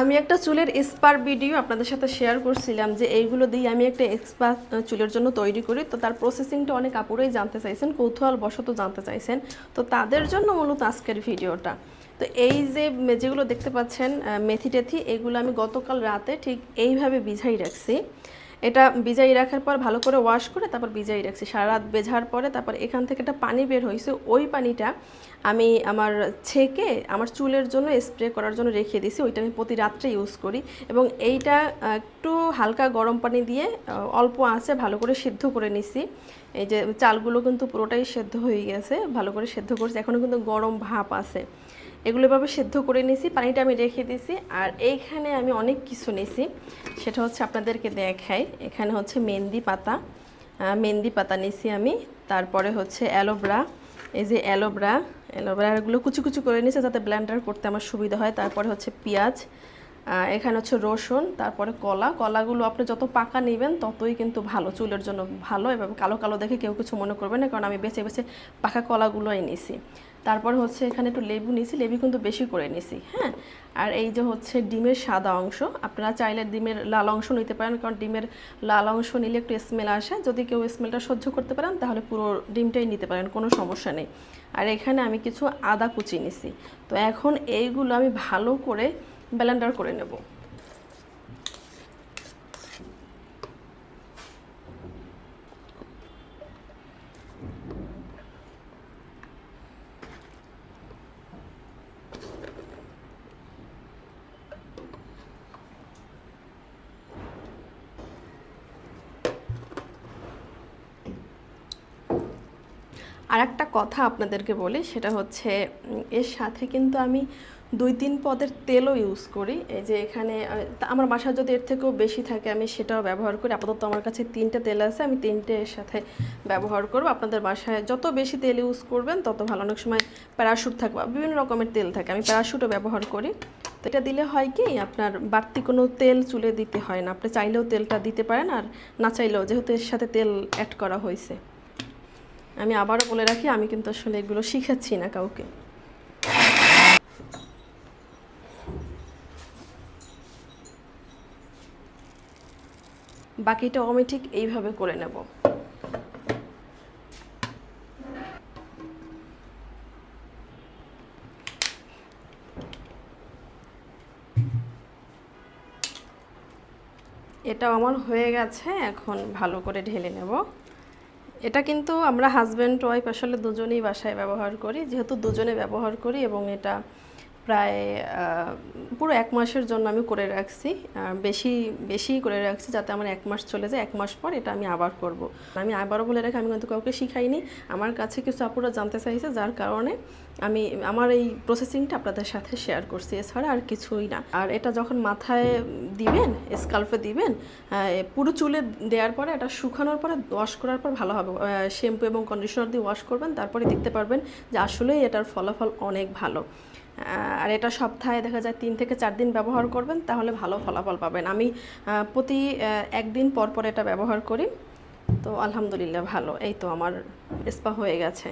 আমি একটা চুলের স্পার ভিডিও আপনাদের সাথে শেয়ার করছিলাম যে এইগুলো দিয়ে আমি একটা এক্সপার চুলের জন্য তৈরি করি। তো তার প্রসেসিংটা অনেক আপুরেই জানতে চাইছেন কৌতূহল বশত জানতে চাইছেন। তো তাদের জন্য মূলত আজকের ভিডিওটা। তো এই যে যেগুলো দেখতে পাচ্ছেন মেথি টেথি এগুলো আমি গতকাল রাতে ঠিক এইভাবে বিঝাই রাখছি। এটা বিজাই রাখার পর ভালো করে ওয়াশ করে তারপর বিজাই রাখছি। সারা রাত বেঝার পরে তারপর এখান থেকে একটা পানি বের হয়েছে। ওই পানিটা আমি আমার ছেঁকে আমার চুলের জন্য স্প্রে করার জন্য রেখে দিছি ওইটা আমি প্রতি রাত্রে ইউজ করি এবং এইটা একটু হালকা গরম পানি দিয়ে অল্প আঁচে ভালো করে সিদ্ধ করে নিছি। এই যে চালগুলো কিন্তু পুরোটাই সেদ্ধ হয়ে গেছে, ভালো করে সেদ্ধ করছি। এখনও কিন্তু গরম ভাপ আছে। এগুলো এভাবে সেদ্ধ করে নিয়েছি, পানিটা আমি রেখে দিয়েছি। আর এইখানে আমি অনেক কিছু নিয়েছি, সেটা হচ্ছে আপনাদেরকে দেখাই। এখানে হচ্ছে মেহেন্দি পাতা মেহেন্দি পাতা নিয়েছি আমি। তারপরে হচ্ছে অ্যালোভেরা, এই যে অ্যালোভেরা, অ্যালোভেরাগুলো কুচি কুচি করে নিয়েছি যাতে ব্লেন্ডার করতে আমার সুবিধা হয়। তারপরে হচ্ছে পেঁয়াজ এখানে হচ্ছে রসুন, তারপরে কলা। কলাগুলো আপনি যত পাকা নেবেন, ততই কিন্তু ভালো, চুলের জন্য ভালো এবং কালো কালো দেখে কেউ কিছু মনে করবে না, কারণ আমি বেছে বেছে পাকা কলাগুলোই নিছি। তারপর হচ্ছে এখানে একটু লেবু নিছি, লেবু কিন্তু বেশি করে নিছি হ্যাঁ? আর এই যে হচ্ছে ডিমের সাদা অংশ, আপনারা চাইলে ডিমের লাল অংশ নিতে পারেন, কারণ ডিমের লাল অংশ নিলে একটু স্মেল আসে। যদি কেউ স্মেলটা সহ্য করতে পারেন, তাহলে পুরো ডিমটাই নিতে পারেন, কোনো সমস্যা নেই। আর এখানে আমি কিছু আদা কুচি নিছি। তো এখন এইগুলো আমি ভালো করে ব্লেন্ডার করে নেব। আর একটা কথা আপনাদেরকে বলি সেটা হচ্ছে এর সাথে কিন্তু আমি দুই তিন পদের তেলও ইউজ করি। এই যে এখানে আমার বাসায় যদি এর থেকেও বেশি থাকে, আমি সেটাও ব্যবহার করি। আপাতত আমার কাছে তিনটে তেল আছে, আমি তিনটে এর সাথে ব্যবহার করব। আপনাদের বাসায় যত বেশি তেল ইউজ করবেন, তত ভালো। অনেক সময় প্যারাশুট থাকবে, বিভিন্ন রকমের তেল থাকে, আমি প্যারাশুটও ব্যবহার করি। তো এটা দিলে হয় কি, আপনার বাড়তি কোনো তেল চুলে দিতে হয় না। আপনি চাইলেও তেলটা দিতে পারেন, আর না চাইলেও, যেহেতু এর সাথে তেল অ্যাড করা হয়েছে। আমি আবারও বলে রাখি, আমি কিন্তু আসলে এগুলো শিখাচ্ছি না কাউকে। বাকিটা আমি ঠিক এইভাবে করে নেব। এটাও আমার হয়ে গেছে, এখন ভালো করে ঢেলে নেব। এটা কিন্তু আমরা হাজব্যান্ড ওয়াইফ আসলে দুজনেই বাসায় ব্যবহার করি, যেহেতু দুজনে ব্যবহার করি এবং এটা প্রায় পুরো এক মাসের জন্য আমি করে রাখছি। বেশি বেশি করে রাখছি যাতে আমার এক মাস চলে যায়, এক মাস পর এটা আমি আবার করব। আমি আবারও বলে রাখি, আমি কিন্তু কাউকে শিখাইনি। আমার কাছে কিছু আপুরা জানতে চাইছে, যার কারণে আমি, আমার এই প্রসেসিংটা আপনাদের সাথে শেয়ার করছি। এছাড়া আর কিছুই না। আর এটা যখন মাথায় দিবেন স্কাল্পে দিবেন পুরো চুলে দেওয়ার পরে এটা শুকানোর পরে ওয়াশ করার পর ভালো হবে। শ্যাম্পু এবং কন্ডিশনার দিয়ে ওয়াশ করবেন, তারপরে দেখতে পারবেন যে আসলেই এটার ফলাফল অনেক ভালো। আর এটা সপ্তাহে দেখা যায় তিন থেকে চার দিন ব্যবহার করবেন তাহলে ভালো ফলাফল পাবেন। আমি প্রতি একদিন পর পর এটা ব্যবহার করি। তো আলহামদুলিল্লাহ ভালো। এই তো আমার স্পা হয়ে গেছে।